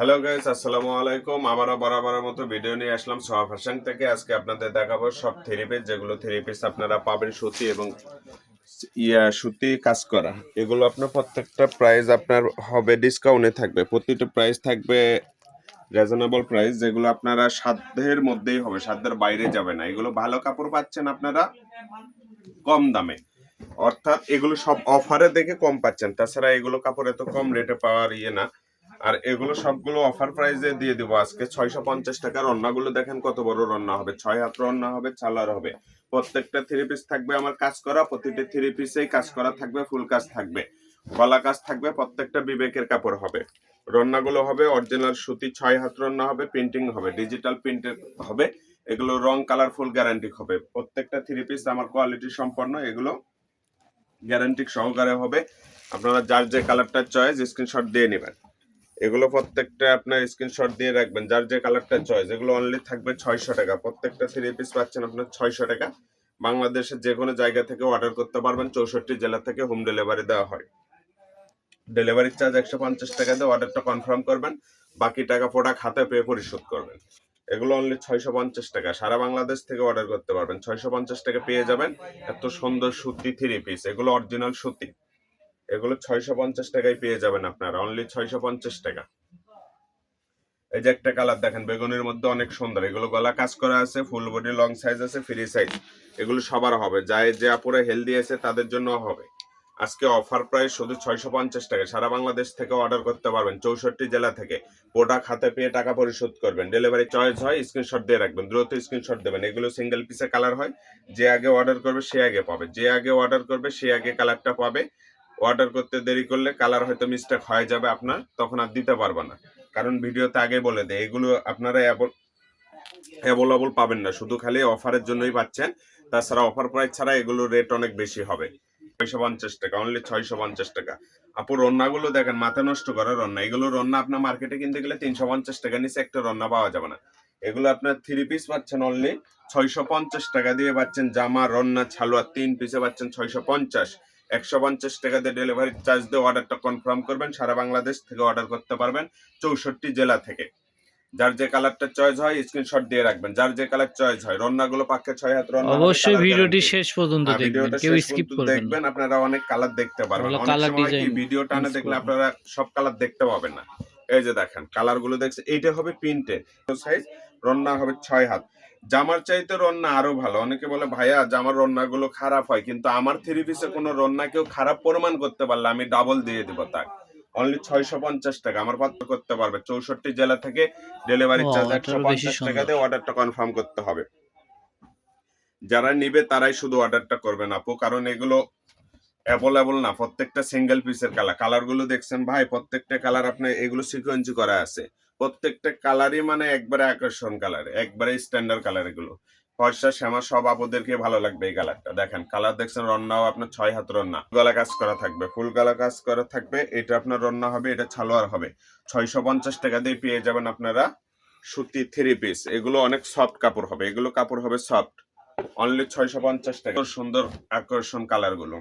Hello guys আসসালামু আলাইকুম আমারও বরাবরের মতো ভিডিও নিয়ে আসলাম সোয়া ফ্যাশন থেকে। আজকে আপনাদের দেখাবো সব থ্রি পিস যেগুলো থ্রি পিস আপনারা পাবেন সুতি এবং ইয়া, সুতি কাজ করা। এগুলো আপনার প্রত্যেকটা প্রাইস আপনার হবে ডিসকাউন্টে থাকবে। প্রতিটা প্রাইস থাকবে রিজনেবল প্রাইস যেগুলো আপনারা সাধ্যের মধ্যেই হবে, সাধ্যের বাইরে যাবে না। এগুলো ভালো কাপড় পাচ্ছেন আপনারা কম দামে। অর্থাৎ এগুলো সব অফারে দেখে কম পাচ্ছেন। তাছাড়া এগুলো কাপড় এত কম রেটে পাওয়ার ইয়ে না। আর এগুলো সবগুলো অফার প্রাইসে দিয়ে দিব। আজকে ছয়শো পঞ্চাশ টাকার রান্নাগুলো দেখেন কত বড় রান্না হবে। ছয় হাত রান্না হবে চালার হবে। প্রত্যেকটা থ্রি পিস থাকবে আমার কাজ করা, প্রতিটি থ্রি পিসেই কাজ করা থাকবে ফুল কাজ থাকবে। গলা কাজ থাকবে, প্রত্যেকটা বিবেকের কাপড় হবে। রান্নাগুলো হবে অরিজিনাল সুতি, ছয় হাত রান্না হবে প্রিন্টিং হবে ডিজিটাল প্রিন্টের হবে। এগুলো রং কালারফুল গ্যারান্টি হবে। প্রত্যেকটা থ্রি পিস আমার কোয়ালিটি সম্পন্ন, এগুলো গ্যারান্টি সহকারে হবে। আপনারা যার যে কালারটা চয়েস স্ক্রিনশট দিয়ে নেবেন। এগুলো প্রত্যেকটা আপনার স্ক্রিনশট দিয়ে রাখবেন, যার যে কালারটা চয়েস এগুলো অনলি থাকবে ছয়শো টাকা। প্রত্যেকটা থ্রি পিস পাচ্ছেন আপনার ছয়শো টাকা। বাংলাদেশের যে কোনো জায়গা থেকে অর্ডার করতে পারবেন, চৌষট্টি জেলা থেকে হোম ডেলিভারি দেওয়া হয়। ডেলিভারি চার্জ একশো পঞ্চাশ টাকা দিয়ে অর্ডারটা কনফার্ম করবেন, বাকি টাকা প্রোডাক্ট হাতে পেয়ে পরিশোধ করবেন। এগুলো অনলি ছয়শো পঞ্চাশ টাকা। সারা বাংলাদেশ থেকে অর্ডার করতে পারবেন। ছয়শো পঞ্চাশ টাকা পেয়ে যাবেন, এত সুন্দর সুতি থ্রি পিস এগুলো অরিজিনাল সুতি। এগুলো ছয়শো পঞ্চাশ টাকায় পেয়ে যাবেন আপনারা অনলি ছয়শো পঞ্চাশ টাকা। এই যে একটা কালার দেখেন, বেগুনের মধ্যে অনেক সুন্দর। এগুলো গলা কাজ করা আছে ফুল বডি লং সাইজ আছে ফ্রি সাইজ এগুলো সবার হবে, যাই যে আপুরে হেলদি আছে, তাদের জন্য হবে। আজকে অফার প্রাইস শুধু ছয়শো পঞ্চাশ টাকা। সারা বাংলাদেশ থেকে অর্ডার করতে পারবেন, চৌষট্টি জেলা থেকে। প্রোডাক্ট হাতে পেয়ে টাকা পরিশোধ করবেন। ডেলিভারি চয়েস হয় স্ক্রিনশট দিয়ে রাখবেন, দ্রুত স্ক্রিনশট দেবেন। এগুলো সিঙ্গেল পিসে কালার হয়, যে আগে অর্ডার করবে সে আগে পাবে। যে আগে অর্ডার করবে, সে আগে কালারটা পাবে। অর্ডার করতে দেরি করলে কালার হয়তো মিস্টেক হয়ে যাবে আপনার, তখন আর দিতে পারবে না। কারণ ভিডিওতে আগে বলে দেয়, এগুলো আপনারা অ্যাভেলেবল পাবেন না। শুধু খালি অফারের জন্যই পাচ্ছেন, তাছাড়া অফার প্রাইস ছাড়া এগুলো রেট অনেক বেশি হবে। ছয়শো পঞ্চাশ টাকা অনলি ছয়শো পঞ্চাশ টাকা। আপু রন্নাগুলো দেখেন, মাথা নষ্ট করে রন্না। এগুলো রন্না আপনার মার্কেটে কিনতে গেলে তিনশো পঞ্চাশ টাকা নিচে একটা রন্না পাওয়া যাবে না। এগুলো আপনার থ্রি পিস পাচ্ছেন অনলি ছয়শো পঞ্চাশ টাকা দিয়ে পাচ্ছেন জামা, রন্না ছালোয়ার তিন পিসে পাচ্ছেন ছয়শো পঞ্চাশ। একশো পঞ্চাশ টাকা দিয়ে ডেলিভারি চার্জ দিয়ে অর্ডারটা কনফার্ম করবেন সারা বাংলাদেশ থেকে অর্ডার করতে পারবেন চৌষট্টি জেলা থেকে। যার যে কালারটা চয়েস হয় স্ক্রিনশট দিয়ে রাখবেন। যার যে কালার চয়েস হয় রন্নাগুলো পাক্কে ছয় হাত রন্না অবশ্যই ভিডিওটি শেষ পর্যন্ত দেখবেন কেউ স্কিপ করবেন দেখবেন আপনারা অনেক কালার দেখতে পারবেন। ভালো অনেক colour সময় কি design ভিডিও টানে দেখলে আপনারা সব কালার দেখতে পাবেন না। এই যে দেখেন কালারগুলো দেখছে এইটা হবে প্রিন্টে সাইজ রন্না হবে ছয় হাত। জামার চাইতে রন্না আরও ভালো। অনেকে বলে ভাইয়া জামার রন্না গুলো খারাপ হয় কিন্তু আমার থ্রি পিসে কোনো রন্না কেউ খারাপ প্রমাণ করতে পারলে আমি ডাবল দিয়ে দিব তাক। অনলি ছয়শো পঞ্চাশ টাকা আমার পাত্র করতে পারবে। চৌষট্টি জেলা থেকে ডেলিভারি চার্জ একশো পঞ্চাশ টাকা দিয়ে অর্ডারটা কনফার্ম করতে হবে। যারা নিবে তারাই শুধু অর্ডারটা করবেন আপু। কারণ এগুলো অ্যাভেলেবল না। প্রত্যেকটা সিঙ্গেল পিসের কালার কালারগুলো দেখছেন ভাই প্রত্যেকটা কালার আপনার এগুলো সিকোয়েন্সি করা আছে। প্রত্যেকটা কালারই মানে একবারে আকর্ষণ কালার একবারে স্ট্যান্ডার্ড কালার এগুলো। ফর্সা, শ্যামা, সব আপুদেরকে ভালো লাগবে এই কালারটা দেখেন কালার দেখছেন, রন্নাও আপনার ছয় হাত রন্না। গলা কাজ করা থাকবে ফুল গলা কাজ করা থাকবে, এটা আপনার রন্না হবে, এটা ছালোয়ার হবে। ছয়শো পঞ্চাশ টাকা দিয়ে পেয়ে যাবেন আপনারা সুতি থ্রি পিস এগুলো অনেক সফট কাপড় হবে, এগুলো কাপড় হবে সফট অনলি ছয়শো পঞ্চাশ টাকা। সুন্দর আকর্ষণ কালারগুলো।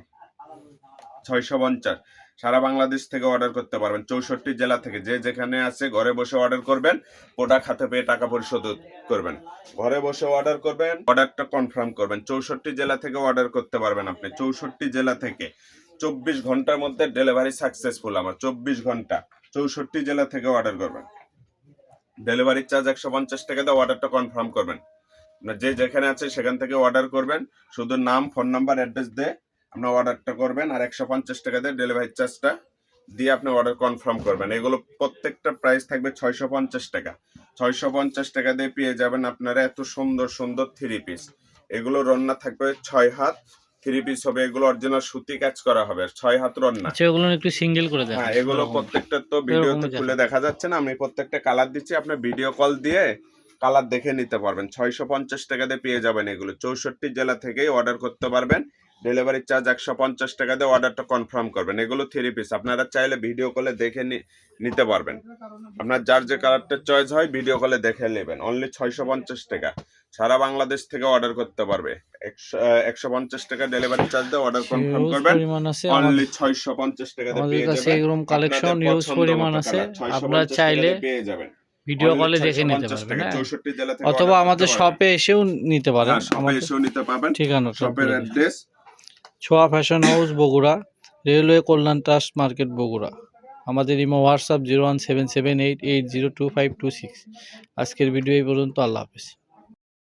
ছয়শো পঞ্চাশ। সারা বাংলাদেশ থেকে অর্ডার করতে পারবেন। চৌষট্টি জেলা থেকে যে যেখানে আছে ঘরে বসে অর্ডার করবেন প্রোডাক্ট হাতে পেয়ে টাকা পরিশোধ করবেন। ঘরে বসে অর্ডার করবেন অর্ডারটা কনফার্ম করবেন। চৌষট্টি জেলা থেকে অর্ডার করতে পারবেন আপনি। চৌষট্টি জেলা থেকে চব্বিশ ঘণ্টার মধ্যে ডেলিভারি সাকসেসফুল আমার। চব্বিশ ঘণ্টা চৌষট্টি জেলা থেকে অর্ডার করবেন। ডেলিভারি চার্জ একশো পঞ্চাশ টাকা দিয়ে অর্ডারটা কনফার্ম করবেন। যে যেখানে আছে সেখান থেকে অর্ডার করবেন। শুধু নাম ফোন নাম্বার অ্যাড্রেস দিয়ে আপনার অর্ডারটা করবেন আর একশো পঞ্চাশ টাকা দিয়ে ডেলিভারি চার্জটা দিয়ে আপনি অর্ডার কনফার্ম করবেন। এগুলো প্রত্যেকটা প্রাইস থাকবে ছয়শো পঞ্চাশ টাকা। ছয়শো পঞ্চাশ টাকা দিয়ে পেয়ে যাবেন আপনারা এত সুন্দর সুন্দর থ্রি পিস এগুলো রন্না থাকবে ছয় হাত। থ্রি পিস হবে এগুলো অরিজিনাল সুতি কাজ করা হবে। ছয় হাত রন্না। আচ্ছা ওগুলো একটু সিঙ্গেল করে দেন হ্যাঁ এগুলো প্রত্যেকটা তো ভিডিওতে খুলে দেখা যাচ্ছে না। আমি প্রত্যেকটা কালার দিচ্ছি। আপনি ভিডিও কল দিয়ে কালার দেখে নিতে পারবেন। ছয়শো পঞ্চাশ টাকা দিয়ে পেয়ে যাবেন এগুলো। চৌষট্টি জেলা থেকেই অর্ডার করতে পারবেন। ডেলিভারি চার্জ একশো পঞ্চাশ টাকা দিয়ে অর্ডারটা কনফার্ম করবেন। এগুলো থ্রি পিস আপনারা চাইলে ভিডিও কলে দেখে নিতে পারবেন। আপনার যার যে কালারটা চয়েস হয় ভিডিও কলে দেখে নেবেন। অনলি ছয়শো পঞ্চাশ টাকা। সারা বাংলাদেশ থেকে অর্ডার করতে পারবে। একশো পঞ্চাশ টাকা ডেলিভারি চার্জ দিয়ে অর্ডার কনফার্ম করবেন। অনলি ছয়শো পঞ্চাশ টাকা দিয়ে আমাদের পেয়ে কাছে যাবেন। এরকম কালেকশন পছন্দ পরিমাণ আছে। আপনারা চাইলে পেয়ে যাবেন। ভিডিও কলে দেখে নিতে পারবেন হ্যাঁ। 64 জেলা থেকে অথবা আমাদের শপে এসেও নিতে পারেন। হ্যাঁ, শপে এসেও নিতে পারবেন। ঠিকানাটা শপের address Choya fashion house Bogura railway কল্যাণ ট্রাস্ট মার্কেট বগুড়া আমাদের imo WhatsApp zero one seven seven eight eight zero two five two six আজকের ভিডিও এই পর্যন্ত, আল্লাহ হাফেজ।